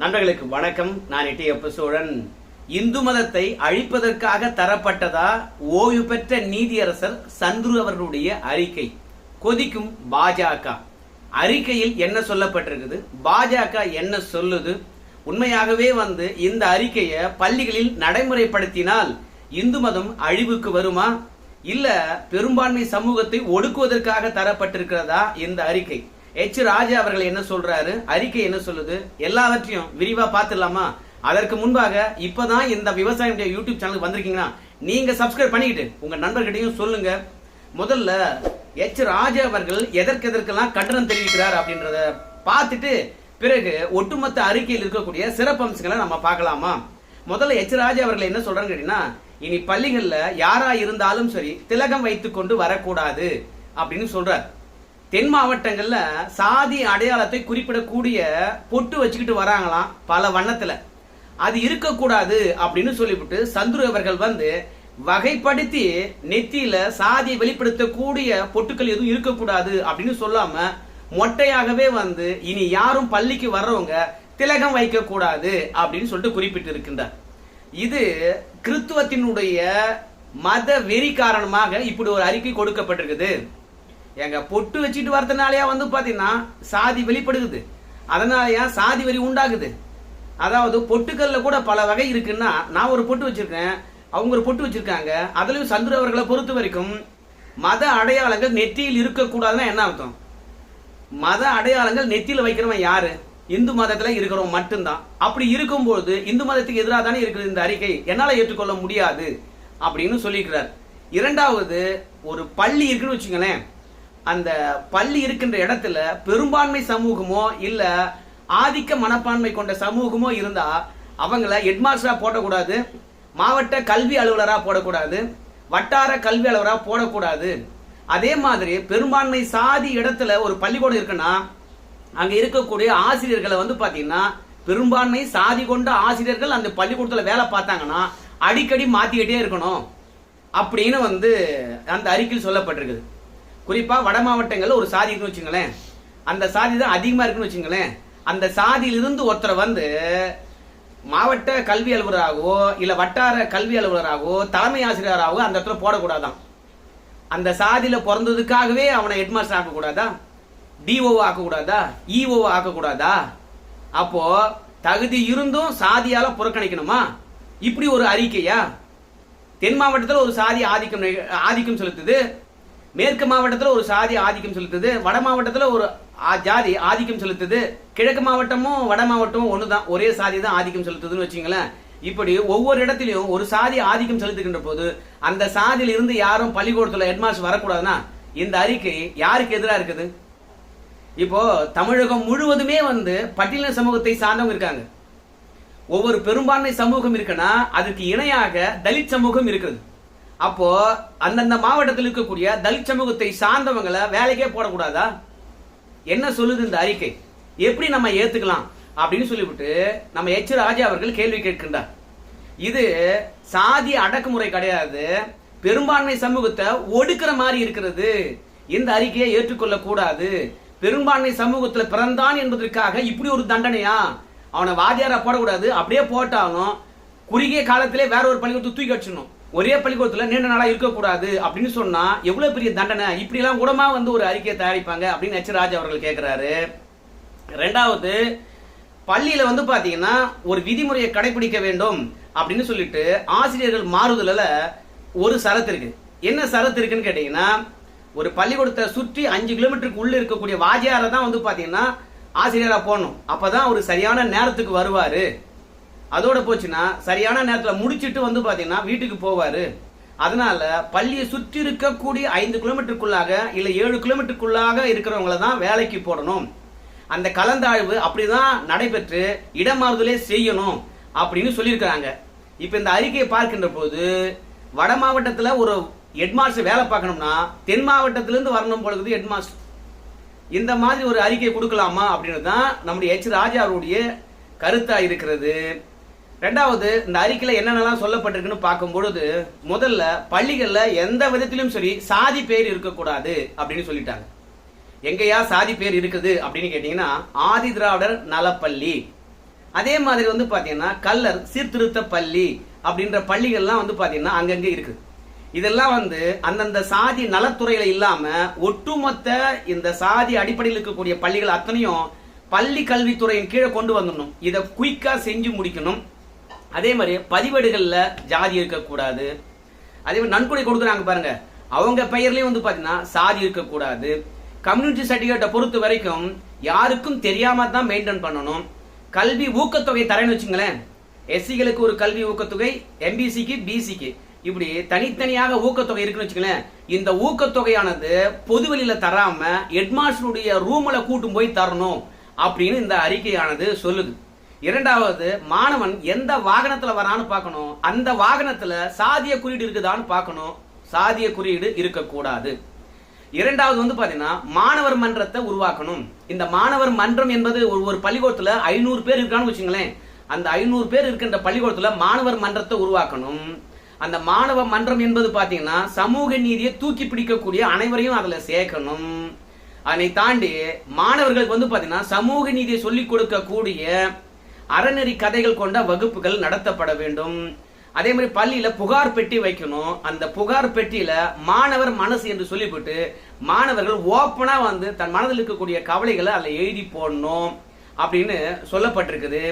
நண்பர்களுக்கு வணக்கம். நான் இட்டியப்ப சோழன் இந்து மதத்தை அழிப்பதற்காக தரப்பட்டதா ஓய்வு பெற்ற நீதியரசர் சந்துரு அவர்களுடைய அறிக்கை. கொதிக்கும் பாஜக. அறிக்கையில் என்ன சொல்லப்பட்டிருக்குது? பாஜக என்ன சொல்லுது? உண்மையாகவே வந்து இந்த அறிக்கையை பள்ளிகளில் நடைமுறைப்படுத்தினால் இந்து மதம் அழிவுக்கு வருமா? இல்ல பெரும்பான்மை சமூகத்தை ஒடுக்குவதற்காக தரப்பட்டிருக்கிறதா இந்த அறிக்கை? எச் ராஜா அவர்கள் என்ன சொல்றாரு? அறிக்கை என்ன சொல்லுது? எல்லாவற்றையும் விரிவா பார்த்துடலாமா? அதற்கு முன்பாக இப்பதான் இந்த விவசாயம் யூடியூப் சேனலுக்கு வந்திருக்கீங்கன்னா நீங்க சப்ஸ்கிரைப் பண்ணிக்கிட்டு உங்க நண்பர்கிட்டையும் சொல்லுங்க. முதல்ல எச் ராஜா அவர்கள் எதற்கு எதற்கெல்லாம் கண்டனம் தெரிவிக்கிறார் அப்படின்றத பார்த்துட்டு பிறகு ஒட்டுமொத்த அறிக்கையில் இருக்கக்கூடிய சிறப்பம்சங்களை நம்ம பார்க்கலாமா? முதல்ல எச் ராஜா அவர்கள் என்ன சொல்றாங்க கேட்டீங்கன்னா இனி பள்ளிகள்ல யாரா இருந்தாலும் சரி திலகம் வைத்துக் கொண்டு வரக்கூடாது அப்படின்னு சொல்றாரு. தென் மாவட்டங்களில் சாதி அடையாளத்தை குறிப்பிடக்கூடிய பொட்டு வச்சுக்கிட்டு வராங்களாம் பல வண்ணத்தில். அது இருக்கக்கூடாது அப்படின்னு சொல்லிவிட்டு சந்துரு அவர்கள் வந்து வகைப்படுத்தி நெத்தியில சாதியை வெளிப்படுத்தக்கூடிய பொட்டுக்கள் எதுவும் இருக்கக்கூடாது அப்படின்னு சொல்லாம மொட்டையாகவே வந்து இனி யாரும் பள்ளிக்கு வர்றவங்க திலகம் வைக்கக்கூடாது அப்படின்னு சொல்லிட்டு குறிப்பிட்டு இருக்கின்றார் இது கிறித்துவத்தினுடைய மத வெறி காரணமாக இப்படி ஒரு அறிக்கை கொடுக்கப்பட்டிருக்குது. எங்க பொட்டு வச்சுட்டு வரதுனாலயா வந்து பாத்தீங்கன்னா சாதி வெளிப்படுகுது. அதனாலயா சாதி வரி உண்டாகுது. அதாவது பொட்டுக்கல்ல கூட பல வகை இருக்குன்னா நான் ஒரு பொட்டு வச்சிருக்கேன் அவங்க ஒரு பொட்டு வச்சிருக்காங்க அதுலயும் சந்துரு அவர்களை பொறுத்த வரைக்கும் மத அடையாளங்கள் நெற்றியில் இருக்கக்கூடாதுன்னா என்ன அர்த்தம்? மத அடையாளங்கள் நெத்தியில் வைக்கிறவன் யாரு? இந்து மதத்தில் இருக்கிறவன் மட்டும்தான். அப்படி இருக்கும்போது இந்து மதத்துக்கு எதிராக தானே இருக்குது இந்த அறிக்கை. என்னால் ஏற்றுக்கொள்ள முடியாது அப்படின்னு சொல்லியிருக்கிறார் இரண்டாவது ஒரு பள்ளி இருக்குன்னு வச்சுங்களேன் அந்த பள்ளி இருக்கின்ற இடத்துல பெரும்பான்மை சமூகமோ இல்ல ஆதிக்க மனப்பான்மை கொண்ட சமூகமோ இருந்தா அவங்கள ஹெட்மாஸ்டரா போடக்கூடாது மாவட்ட கல்வி அலுவலரா போடக்கூடாது வட்டார கல்வி அலுவலரா போடக்கூடாது. அதே மாதிரி பெரும்பான்மை சாதி இடத்துல ஒரு பள்ளிக்கூடம் இருக்குன்னா அங்க இருக்கக்கூடிய ஆசிரியர்களை வந்து பாத்தீங்கன்னா பெரும்பான்மை சாதி கொண்ட ஆசிரியர்கள் அந்த பள்ளிக்கூடத்துல வேலை பார்த்தாங்கன்னா அடிக்கடி மாத்திக்கிட்டே இருக்கணும் அப்படின்னு வந்து அந்த அறிக்கையில் சொல்லப்பட்டிருக்குது. குறிப்பாக வட மாவட்டங்களில் ஒரு சாதி இருக்குன்னு வச்சுங்களேன் அந்த சாதி தான் அதிகமாக இருக்குன்னு வச்சுங்களேன் அந்த சாதியிலிருந்து ஒருத்தரை வந்து மாவட்ட கல்வி அலுவலராகவோ இல்லை வட்டார கல்வி அலுவலராகவோ தலைமை ஆசிரியராகவோ அந்த இடத்துல போடக்கூடாதான். அந்த சாதியில் பிறந்ததுக்காகவே அவனை ஹெட்மாஸ்டர் ஆக்கக்கூடாதா? டிஓ ஆக்கக்கூடாதா? இஓ ஆக்கக்கூடாதா? அப்போ தகுதி இருந்தும் சாதியால் புறக்கணிக்கணுமா? இப்படி ஒரு அறிக்கையா? தென் மாவட்டத்தில் ஒரு சாதி ஆதிக்கம் ஆதிக்கம் செலுத்துது. மேற்கு மாவட்டத்தில் ஒரு சாதி ஆதிக்கம் செலுத்துது வட மாவட்டத்தில் ஒரு ஜாதி ஆதிக்கம் செலுத்துது. கிழக்கு மாவட்டமும் வட மாவட்டமும் ஒன்று தான் ஒரே சாதி தான் ஆதிக்கம் செலுத்துதுன்னு வச்சுங்களேன். இப்படி ஒவ்வொரு இடத்துலையும் ஒரு சாதி ஆதிக்கம் செலுத்துகின்ற போது அந்த சாதியில இருந்து யாரும் பள்ளிக்கூடத்தில் ஹெட்மாஸ்டர் வரக்கூடாதுன்னா இந்த அறிக்கை யாருக்கு எதிராக இருக்குது? இப்போ தமிழகம் முழுவதுமே வந்து பட்டியலின சமூகத்தை சார்ந்தவங்க இருக்காங்க. ஒவ்வொரு பெரும்பான்மை சமூகம் இருக்குன்னா அதுக்கு இணையாக தலித் சமூகம் இருக்குது அப்போ அந்தந்த மாவட்டத்தில் இருக்கக்கூடிய தலித் சமூகத்தை சார்ந்தவங்களை வேலைக்கே போடக்கூடாதா? என்ன சொல்லுது இந்த அறிக்கை? எப்படி நம்ம ஏத்துக்கலாம்? அப்படின்னு சொல்லிவிட்டு நம்ம எச் ராஜா அவர்கள் கேள்வி கேட்கின்றார். இது சாதி அடக்குமுறை கிடையாது. பெரும்பான்மை சமூகத்தை ஒடுக்கிற மாதிரி இருக்கிறது. இந்த அறிக்கையை ஏற்றுக்கொள்ள கூடாது பெரும்பான்மை சமூகத்துல பிறந்தான் என்பதற்காக இப்படி ஒரு தண்டனையா? அவனை வாதியாரா போடக்கூடாது. அப்படியே போட்டாலும் குறுகிய காலத்திலே வேற ஒரு பள்ளிக்கூடத்தை தூக்கி வச்சிடணும். ஒரே பள்ளிக்கூடத்துல நீண்ட நாளா இருக்கக்கூடாது அப்படின்னு சொன்னா எவ்வளவு பெரிய தண்டனை? இப்படி எல்லாம் கூடமா வந்து ஒரு அறிக்கையை தயாரிப்பாங்க அப்படின்னு எச். ராஜா அவர்கள் கேட்கிறாரு ரெண்டாவது பள்ளியில வந்து பாத்தீங்கன்னா ஒரு விதிமுறையை கடைபிடிக்க வேண்டும் அப்படின்னு சொல்லிட்டு ஆசிரியர்கள் மாறுதல்ல ஒரு சரத்து இருக்கு. என்ன சரத்து இருக்குன்னு கேட்டீங்கன்னா ஒரு பள்ளிக்கூடத்தை சுற்றி அஞ்சு கிலோமீட்டருக்கு உள்ள இருக்கக்கூடிய வாஜியாரை தான் வந்து பாத்தீங்கன்னா ஆசிரியரா போடணும். அப்பதான் அவர் சரியான நேரத்துக்கு வருவாரு. அதோட போச்சுன்னா சரியான நேரத்தில் முடிச்சிட்டு வந்து பார்த்தீங்கன்னா வீட்டுக்கு போவாரு. அதனால பள்ளியை சுற்றி இருக்கக்கூடிய ஐந்து கிலோமீட்டருக்குள்ளாக இல்லை ஏழு கிலோமீட்டருக்குள்ளாக இருக்கிறவங்கள தான் வேலைக்கு போடணும். அந்த கலந்தாய்வு அப்படிதான் நடைபெற்று இடமாறுதலே செய்யணும் அப்படின்னு சொல்லியிருக்கிறாங்க. இப்போ இந்த அறிக்கையை பார்க்கின்ற போது வட மாவட்டத்தில் ஒரு ஹெட்மாஸ்டர் வேலை பார்க்கணும்னா தென் மாவட்டத்திலேருந்து வரணும் பொழுது ஹெட்மாஸ்டர் இந்த மாதிரி ஒரு அறிக்கை கொடுக்கலாமா அப்படின்னு தான் நம்முடைய எச் ராஜாவுடைய கருத்தாக இருக்கிறது. ரெண்டாவது இந்த அறிக்கையில் என்னென்னலாம் சொல்லப்பட்டிருக்குன்னு பார்க்கும் பொழுது முதல்ல பள்ளிகளில் எந்த விதத்திலும் சரி சாதி பேர் இருக்கக்கூடாது அப்படின்னு சொல்லிட்டாங்க. எங்கேயா சாதி பேர் இருக்குது அப்படின்னு கேட்டிங்கன்னா ஆதி திராவிடர் நலப்பள்ளி. அதே மாதிரி வந்து பார்த்தீங்கன்னா கல்லர் சீர்திருத்த பள்ளி அப்படின்ற பள்ளிகள்லாம் வந்து பார்த்தீங்கன்னா அங்கங்கே இருக்கு. இதெல்லாம் வந்து அந்தந்த சாதி நலத்துறையில இல்லாம ஒட்டுமொத்த இந்த சாதி அடிப்படையில் இருக்கக்கூடிய பள்ளிகள் அத்தனையும் பள்ளி கல்வித்துறையின் கீழே கொண்டு வந்துடணும். இதை குயிக்கா செஞ்சு முடிக்கணும். அதே மாதிரி பதிவேடுகளில் ஜாதி இருக்கக்கூடாது. அதே மாதிரி நன்கொடை கொடுக்குறாங்க பாருங்க. அவங்க பெயர்லேயும் வந்து பார்த்தீங்கன்னா சாதி இருக்கக்கூடாது. கம்யூனிட்டி சர்டிஃபிகேட்டை பொறுத்த வரைக்கும் யாருக்கும் தெரியாம தான் மெயின்டைன் பண்ணணும். கல்வி ஊக்கத்தொகை தரேன்னு வச்சுங்களேன். எஸ்சிகளுக்கு ஒரு கல்வி ஊக்கத்தொகை எம்பிசிக்கு பிசிக்கு. இப்படி தனித்தனியாக ஊக்கத்தொகை இருக்குன்னு வச்சுங்களேன். இந்த ஊக்கத்தொகையானது பொதுவெளியில தராம ஹெட்மாஸ்டருடைய ரூம்ல கூட்டும் போய் தரணும் அப்படின்னு இந்த அறிக்கையானது சொல்லுது. இரண்டாவது மாணவன் எந்த வாகனத்துல வரான்னு பார்க்கணும். அந்த வாகனத்துல சாதிய குறியீடு இருக்குதான்னு பார்க்கணும். சாதிய குறியீடு இருக்கக்கூடாது. இரண்டாவது வந்து பாத்தீங்கன்னா மாணவர் மன்றத்தை உருவாக்கணும். இந்த மாணவர் மன்றம் என்பது ஒரு ஒரு பள்ளிக்கூடத்துல ஐநூறு பேர் இருக்கான்னு வச்சுங்களேன். அந்த ஐநூறு பேர் இருக்கின்ற பள்ளிக்கூடத்துல மாணவர் மன்றத்தை உருவாக்கணும். அந்த மாணவ மன்றம் என்பது பாத்தீங்கன்னா சமூக நீதியை தூக்கி பிடிக்கக்கூடிய அனைவரையும் அதுல சேர்க்கணும். அதனை தாண்டி மாணவர்களுக்கு வந்து பாத்தீங்கன்னா சமூக நீதியை சொல்லிக் கொடுக்கக்கூடிய அறநெறி கதைகள் கொண்ட வகுப்புகள் நடத்தப்பட வேண்டும். அதே மாதிரி பள்ளியில புகார் பெட்டி வைக்கணும். அந்த புகார் பெட்டியில மாணவர் மனசு என்று சொல்லிவிட்டு மாணவர்கள் ஓப்பனா வந்து தன் மனதில் இருக்கக்கூடிய கவலைகளை அதில் எழுதி போடணும் அப்படின்னு சொல்லப்பட்டிருக்குது.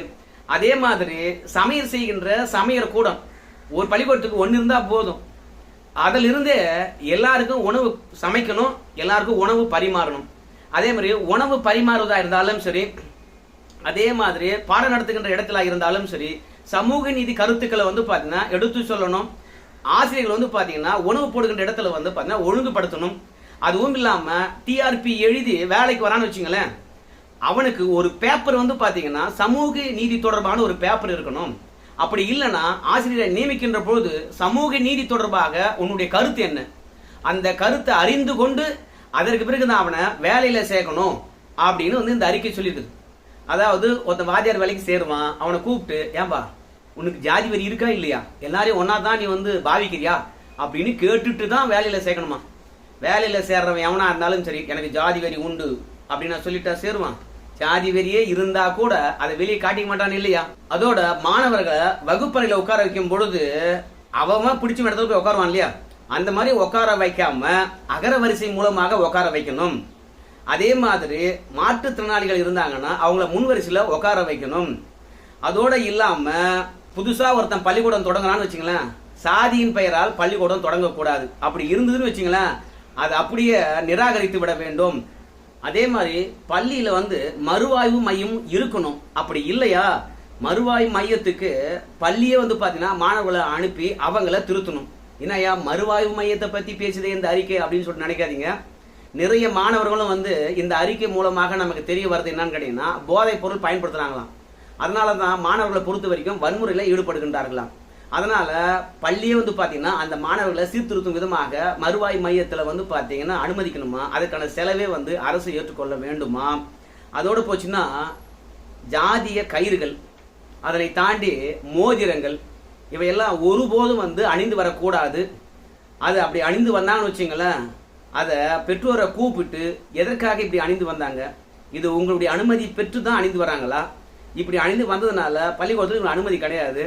அதே மாதிரி சமையல் செய்கின்ற சமையல் கூடம். ஒரு பள்ளிக்கூடத்துக்கு ஒன்று இருந்தால் போதும். அதிலிருந்தே எல்லாருக்கும் உணவு சமைக்கணும் எல்லாருக்கும் உணவு பரிமாறணும். அதே மாதிரி உணவு பரிமாறுவதாக இருந்தாலும் சரி அதே மாதிரி பாடம் நடத்துகின்ற இடத்துல இருந்தாலும் சரி சமூக நீதி கருத்துக்களை வந்து பார்த்தீங்கன்னா எடுத்து சொல்லணும். ஆசிரியர்கள் வந்து பார்த்தீங்கன்னா உணவு போடுகின்ற இடத்துல வந்து பார்த்தீங்கன்னா ஒழுங்குபடுத்தணும். அதுவும் இல்லாமல் டிஆர்பி எழுதி வேலைக்கு வரான்னு வச்சுங்களேன் அவனுக்கு ஒரு பேப்பர் வந்து பார்த்தீங்கன்னா சமூக நீதி தொடர்பான ஒரு பேப்பர் இருக்கணும். அப்படி இல்லைன்னா ஆசிரியரை நியமிக்கின்ற பொழுது சமூக நீதி தொடர்பாக உன்னுடைய கருத்து என்ன? அந்த கருத்தை அறிந்து கொண்டு அதற்கு பிறகு தான் அவனை வேலையில் சேர்க்கணும் அப்படின்னு வந்து இந்த அறிக்கை சொல்லியிருக்குது. அதாவது ஒருத்தன் வாத்தியார் வேலைக்கு சேருவான் அவனை கூப்பிட்டு ஏன்பா உனக்கு ஜாதி வரி இருக்கா இல்லையா? எல்லாரையும் ஒன்னா தான் நீ வந்து பாவிக்கிறியா? அப்படின்னு கேட்டுட்டு தான் வேலையில சேர்க்கணுமா? வேலையில சேர்றவன் எவனா இருந்தாலும் சரி எனக்கு ஜாதி வரி உண்டு அப்படின்னு நான் சொல்லிட்டா சேருவான். ஜாதி வெறியே இருந்தா கூட அதை வெளியே காட்டிக்க மாட்டான் இல்லையா? அதோட மாணவர்களை வகுப்பறையில உட்கார வைக்கும் பொழுது அவன் பிடிச்ச இடத்துல போய் உட்காருவான் இல்லையா? அந்த மாதிரி உட்கார வைக்காம அகர வரிசை மூலமாக உட்கார வைக்கணும். அதே மாதிரி மாற்றுத்திறனாளிகள் இருந்தாங்கன்னா அவங்கள முன்வரிசையில் உட்கார வைக்கணும். அதோடு இல்லாமல் புதுசாக ஒருத்தன் பள்ளிக்கூடம் தொடங்குறான்னு வச்சுங்களேன் சாதியின் பெயரால் பள்ளிக்கூடம் தொடங்கக்கூடாது. அப்படி இருந்ததுன்னு வச்சுங்களேன் அது அப்படியே நிராகரித்து விட வேண்டும். அதே மாதிரி பள்ளியில் வந்து மறுவாய்வு மையம் இருக்கணும். அப்படி இல்லையா? மறுவாய்வு மையத்துக்கு பள்ளியே வந்து பார்த்தீங்கன்னா மாணவர்களை அனுப்பி அவங்கள திருத்தணும். என்னையா மறுவாய்வு மையத்தை பற்றி பேசுதே இந்த அறிக்கை அப்படின்னு சொல்லிட்டு நினைக்காதீங்க. நிறைய மாணவர்களும் வந்து இந்த அறிக்கை மூலமாக நமக்கு தெரிய வருது என்னன்னு கேட்டீங்கன்னா போதைப் பொருள் பயன்படுத்துறாங்களாம். அதனால தான் மாணவர்களை பொறுத்த வரைக்கும் வன்முறையில் ஈடுபடுகின்றார்களாம். அதனால பள்ளியே வந்து பார்த்தீங்கன்னா அந்த மாணவர்களை சீர்திருத்தும் விதமாக மறுவாய் மையத்தில் வந்து பார்த்தீங்கன்னா அனுமதிக்கணுமா? அதுக்கான செலவே வந்து அரசு ஏற்றுக்கொள்ள வேண்டுமா? அதோடு போச்சுன்னா ஜாதிய கயிறுகள் அதனை தாண்டி மோதிரங்கள் இவையெல்லாம் ஒருபோதும் வந்து அணிந்து வரக்கூடாது. அது அப்படி அணிந்து வந்தாங்கன்னு வச்சுங்களேன் அதை பெற்றோரை கூப்பிட்டு எதற்காக இப்படி அணிந்து வந்தாங்க? இது உங்களுடைய அனுமதி பெற்று தான் அணிந்து வராங்களா? இப்படி அணிந்து வந்ததுனால பள்ளிக்கூடத்தில் உங்களுக்கு அனுமதி கிடையாது.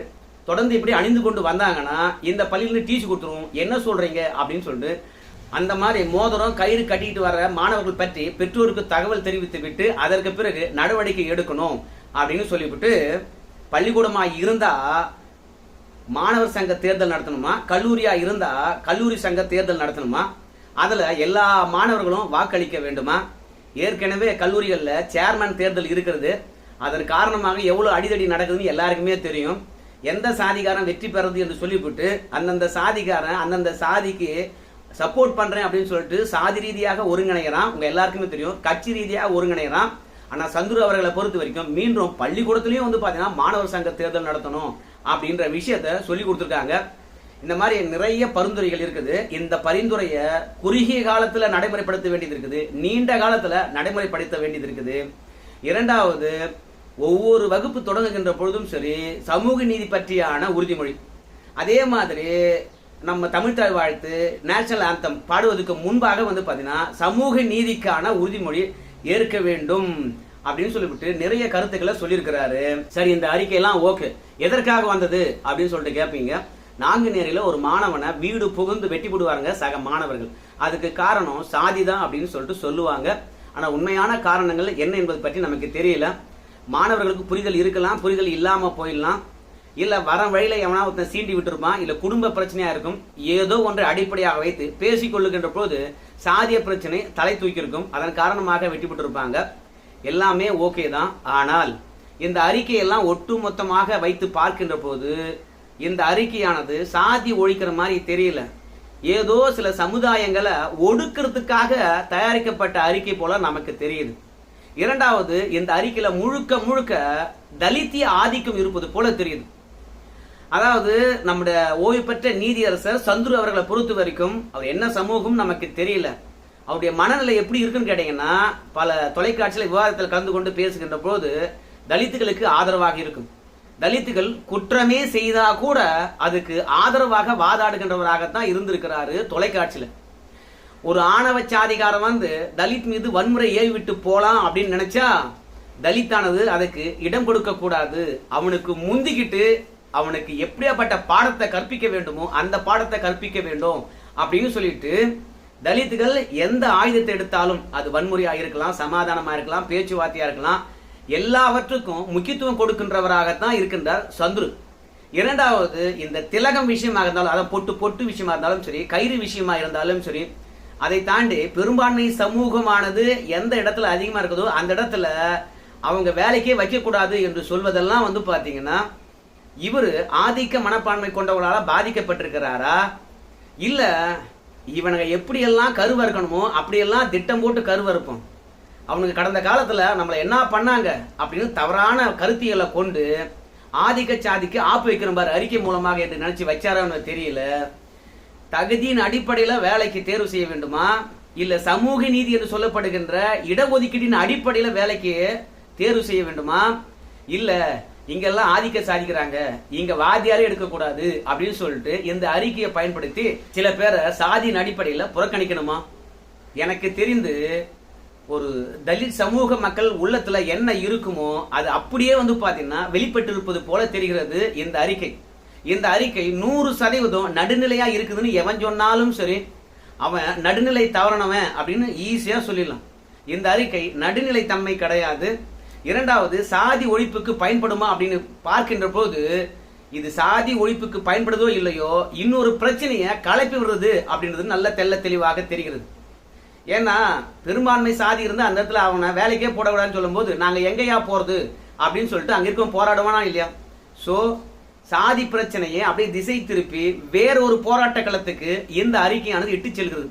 தொடர்ந்து இப்படி அணிந்து கொண்டு வந்தாங்கன்னா இந்த பள்ளியிலிருந்து டீச்சு கொடுத்துருவோம். என்ன சொல்றீங்க? அப்படின்னு சொல்லிட்டு அந்த மாதிரி மோதிரம் கயிறு கட்டிட்டு வர மாணவர்கள் பற்றி பெற்றோருக்கு தகவல் தெரிவித்து விட்டு அதற்கு பிறகு நடவடிக்கை எடுக்கணும் அப்படின்னு சொல்லிவிட்டு பள்ளிக்கூடமா இருந்தா மாணவர் சங்க தேர்தல் நடத்தணுமா? கல்லூரியா இருந்தா கல்லூரி சங்க தேர்தல் நடத்தணுமா? அதில் எல்லா மாணவர்களும் வாக்களிக்க வேண்டுமா? ஏற்கனவே கல்லூரிகளில் சேர்மன் தேர்தல் இருக்கிறது. அதன் காரணமாக எவ்வளோ அடிதடி நடக்குதுன்னு எல்லாருக்குமே தெரியும். எந்த சாதிகாரன் வெற்றி பெறது என்று சொல்லிவிட்டு அந்தந்த சாதிகாரன் அந்தந்த சாதிக்கு சப்போர்ட் பண்ணுறேன் அப்படின்னு சொல்லிட்டு சாதி ரீதியாக ஒருங்கிணைகிறான். உங்கள் எல்லாருக்குமே தெரியும். கட்சி ரீதியாக ஒருங்கிணைகிறான். ஆனால் சந்துரு அவர்களை பொறுத்த வரைக்கும் மீண்டும் பள்ளிக்கூடத்துலேயும் வந்து பார்த்தீங்கன்னா மாணவர் சங்க தேர்தல் நடத்தணும் அப்படின்ற விஷயத்த சொல்லி கொடுத்துருக்காங்க. இந்த மாதிரி நிறைய பரிந்துரைகள் இருக்குது. இந்த பரிந்துரையை குறுகிய காலத்துல நடைமுறைப்படுத்த வேண்டியது இருக்குது. நீண்ட காலத்துல நடைமுறைப்படுத்த வேண்டியது இருக்குது. இரண்டாவது ஒவ்வொரு வகுப்பு தொடங்குகின்ற பொழுதும் சரி சமூக நீதி பற்றியான உறுதிமொழி. அதே மாதிரி நம்ம தமிழ்தாய் வாழ்த்து நேஷனல் ஆந்தம் பாடுவதற்கு முன்பாக வந்து பார்த்தீங்கன்னா சமூக நீதிக்கான உறுதிமொழி ஏற்க வேண்டும் அப்படின்னு சொல்லிவிட்டு நிறைய கருத்துக்களை சொல்லியிருக்கிறாரு. சரி இந்த அறிக்கையெல்லாம் ஓகே. எதற்காக வந்தது அப்படின்னு சொல்லிட்டு கேட்பீங்க நாங்குநேரியில் ஒரு மாணவனை வீடு புகுந்து வெட்டி விடுவாருங்க சக மாணவர்கள். அதுக்கு காரணம் சாதி தான் அப்படின்னு சொல்லிட்டு சொல்லுவாங்க. ஆனால் உண்மையான காரணங்கள் என்ன என்பது பற்றி நமக்கு தெரியல. மாணவர்களுக்கு புரிதல் இருக்கலாம் புரிதல் இல்லாமல் போயிடலாம். இல்லை வர வழியில் எவனா ஒருத்தன் சீண்டி விட்டுருப்பான் இல்லை குடும்ப பிரச்சனையாக இருக்கும் ஏதோ ஒன்றை அடிப்படையாக வைத்து பேசிக்கொள்ளுகின்ற போது சாதிய பிரச்சனை தலை தூக்கியிருக்கும். அதன் காரணமாக வெட்டி விட்டுருப்பாங்க எல்லாமே ஓகே தான். ஆனால் இந்த அறிக்கையெல்லாம் ஒட்டுமொத்தமாக வைத்து பார்க்கின்ற போது இந்த அறிக்கையானது சாதி ஒழிக்கிற மாதிரி தெரியல. ஏதோ சில சமுதாயங்களை ஒடுக்கிறதுக்காக தயாரிக்கப்பட்ட அறிக்கை போல நமக்கு தெரியுது. இரண்டாவது இந்த அறிக்கையில முழுக்க முழுக்க தலித்திய ஆதிக்கம் இருப்பது போல தெரியுது. அதாவது நம்முடைய ஓய்வு பெற்ற நீதியரசர் சந்துரு அவர்களை பொறுத்த வரைக்கும் அவர் என்ன சமூகம் நமக்கு தெரியல. அவருடைய மனநிலை எப்படி இருக்குன்னு கேட்டீங்கன்னா பல தொலைக்காட்சியில் விவாதத்தில் கலந்து கொண்டு பேசுகின்ற போது தலித்துகளுக்கு ஆதரவாக இருக்கும். தலித்துகள் குற்றமே செய்தா கூட அதுக்கு ஆதரவாக வாதாடுகின்றவராகத்தான் இருந்திருக்கிறாரு தொலைக்காட்சியில். ஒரு ஆணவ சாதிகாரம் வந்து தலித் மீது வன்முறை ஏவி விட்டு போலாம் அப்படின்னு நினைச்சா தலித்தானது அதுக்கு இடம் கொடுக்க கூடாது. அவனுக்கு முந்திக்கிட்டு அவனுக்கு எப்படியாப்பட்ட பாடத்தை கற்பிக்க வேண்டுமோ அந்த பாடத்தை கற்பிக்க வேண்டும் அப்படின்னு சொல்லிட்டு தலித்துகள் எந்த ஆயுதத்தை எடுத்தாலும் அது வன்முறையாக இருக்கலாம் சமாதானமாக இருக்கலாம் பேச்சுவார்த்தையாக இருக்கலாம் எல்லாவற்றுக்கும் முக்கியத்துவம் கொடுக்கின்றவராகத்தான் இருக்கின்றார் சந்துரு. இரண்டாவது இந்த திலகம் விஷயமாக இருந்தாலும் அதை பொட்டு பொட்டு விஷயமா இருந்தாலும் சரி கயிறு விஷயமா இருந்தாலும் சரி அதை தாண்டி பெரும்பான்மை சமூகமானது எந்த இடத்துல அதிகமா இருக்குதோ அந்த இடத்துல அவங்க வேலைக்கே வைக்கக்கூடாது என்று சொல்வதெல்லாம் வந்து பாத்தீங்கன்னா இவர் ஆதிக்க மனப்பான்மை கொண்டவர்களால் பாதிக்கப்பட்டிருக்கிறாரா? இல்ல இவனுங்க எப்படியெல்லாம் கருவறுக்கணுமோ அப்படியெல்லாம் திட்டம் போட்டு கருவறுப்போம். அவனுக்கு கடந்த காலத்தில் நம்மளை என்ன பண்ணாங்க அப்படின்னு தவறான கருத்தியலை கொண்டு ஆதிக்க சாதிக்கு ஆப்பு வைக்கிற பாரு அறிக்கை மூலமாக என்று நினச்சி வச்சாரான்னு தெரியல. தகுதியின் அடிப்படையில் வேலைக்கு தேர்வு செய்ய வேண்டுமா? இல்லை சமூக நீதி என்று சொல்லப்படுகின்ற இடஒதுக்கீட்டின் அடிப்படையில் வேலைக்கு தேர்வு செய்ய வேண்டுமா? இல்லை இங்கெல்லாம் ஆதிக்க சாதிக்கிறாங்க இங்க வாதியாரே எடுக்கக்கூடாது அப்படின்னு சொல்லிட்டு இந்த அறிக்கையை பயன்படுத்தி சில பேரை சாதியின் அடிப்படையில் புறக்கணிக்கணுமா? எனக்கு தெரிந்து ஒரு தலித் சமூக மக்கள் உள்ளத்துல என்ன இருக்குமோ அது அப்படியே வந்து பாத்தீங்கன்னா வெளிப்பட்டு இருப்பது போல தெரிகிறது இந்த அறிக்கை. இந்த அறிக்கை நூறு சதவீதம் நடுநிலையா இருக்குதுன்னு எவன் சொன்னாலும் சரி அவன் நடுநிலை தவறனவன் அப்படின்னு ஈஸியா சொல்லிடலாம். இந்த அறிக்கை நடுநிலை தன்மை கிடையாது. இரண்டாவது சாதி ஒழிப்புக்கு பயன்படுமா அப்படின்னு பார்க்கின்ற போது இது சாதி ஒழிப்புக்கு பயன்படுதோ இல்லையோ இன்னொரு பிரச்சனையை கலப்பி விடுறது அப்படின்றது நல்ல தெள்ள தெளிவாக தெரிகிறது. ஏன்னா பெரும்பான்மை சாதி இருந்தால் அந்த இடத்துல அவனை வேலைக்கே போடக்கூடாதுன்னு சொல்லும்போது நாங்கள் எங்கேயா போகிறது அப்படின்னு சொல்லிட்டு அங்கே இருக்கோம் போராடுவானா இல்லையா? ஸோ சாதி பிரச்சனையை அப்படியே திசை திருப்பி வேற ஒரு போராட்ட களத்துக்கு இந்த அறிக்கையானது இட்டு செல்கிறது.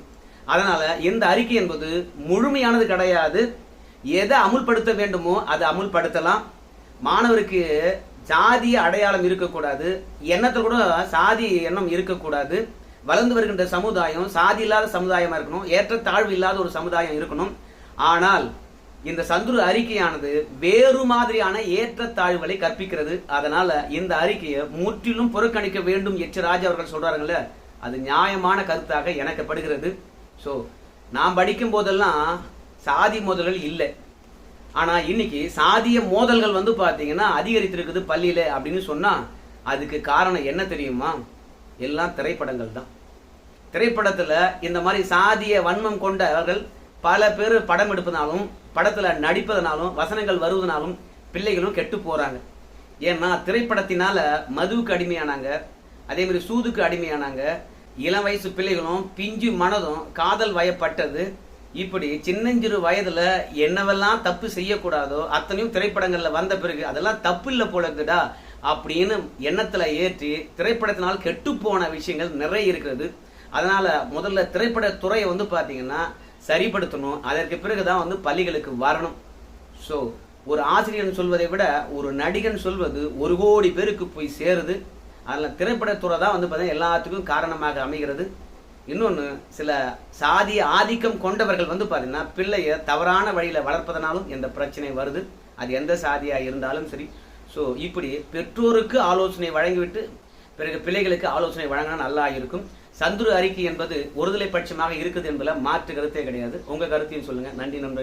அதனால இந்த அறிக்கை என்பது முழுமையானது கிடையாது. எதை அமுல்படுத்த வேண்டுமோ அதை அமுல்படுத்தலாம். மாணவருக்கு ஜாதிய அடையாளம் இருக்கக்கூடாது. எண்ணத்தில் கூட சாதி எண்ணம் இருக்கக்கூடாது. வளர்ந்து வருகின்ற சமுதாயம் சாதி இல்லாத சமுதாயமா இருக்கணும் ஏற்றத்தாழ்வு இல்லாத ஒரு சமுதாயம் இருக்கணும். ஆனால் இந்த சந்துரு அறிக்கையானது வேறு மாதிரியான ஏற்றத்தாழ்வுகளை கற்பிக்கிறது. அதனால இந்த அறிக்கையை முற்றிலும் புறக்கணிக்க வேண்டும் எச் ராஜா அவர்கள் சொல்றாங்கல்ல அது நியாயமான கருத்தாக எனக்கு படுகிறது. ஸோ நான் படிக்கும் போதெல்லாம் சாதி மோதல்கள் இல்லை. ஆனால் இன்னைக்கு சாதிய மோதல்கள் வந்து பார்த்தீங்கன்னா அதிகரித்திருக்குது பள்ளியில் அப்படின்னு சொன்னால் அதுக்கு காரணம் என்ன தெரியுமா? எல்லாம் திரைப்படங்கள் தான். திரைப்படத்தில் இந்த மாதிரி சாதிய வன்மம் கொண்டவர்கள் பல பேர் படம் எடுப்பதனாலும் படத்தில் நடிப்பதனாலும் வசனங்கள் வருவதனாலும் பிள்ளைகளும் கெட்டு போகிறாங்க ஏன்னா திரைப்படத்தினால மதுவுக்கு அடிமையானாங்க. அதே மாதிரி சூதுக்கு அடிமையானாங்க. இளம் வயசு பிள்ளைகளும் பிஞ்சு மனதும் காதல் வயப்பட்டது. இப்படி சின்னஞ்சிறு வயதுல என்னவெல்லாம் தப்பு செய்யக்கூடாதோ அத்தனையும் திரைப்படங்கள்ல வந்த பிறகு அதெல்லாம் தப்பு இல்லை போல இருக்குடா. அப்படின்னு எண்ணத்தில் ஏற்றி திரைப்படத்தினால் கெட்டுப்போன விஷயங்கள் நிறைய இருக்கிறது. அதனால் முதல்ல திரைப்பட துறையை வந்து பார்த்தீங்கன்னா சரிப்படுத்தணும். அதற்கு பிறகு தான் வந்து பள்ளிகளுக்கு வரணும். ஸோ ஒரு ஆசிரியன் சொல்வதை விட ஒரு நடிகன் சொல்வது ஒரு கோடி பேருக்கு போய் சேருது. அதில் திரைப்படத்துறை தான் வந்து பார்த்தீங்கன்னா எல்லாத்துக்கும் காரணமாக அமைகிறது. இன்னொன்று சில சாதிய ஆதிக்கம் கொண்டவர்கள் வந்து பார்த்தீங்கன்னா பிள்ளையை தவறான வழியில் வளர்ப்பதனாலும் இந்த பிரச்சனை வருது. அது எந்த சாதியாக இருந்தாலும் சரி ஸோ இப்படி பெற்றோருக்கு ஆலோசனை வழங்கிவிட்டு பிறகு பிள்ளைகளுக்கு ஆலோசனை வழங்கினா நல்லா இருக்கும் சந்துரு அறிக்கை என்பது ஒருதலை பட்சமாக இருக்குது என்பதில் மாற்று கருத்தே கிடையாது. உங்க கருத்தையும் சொல்லுங்க. நன்றி நண்பர்கள்.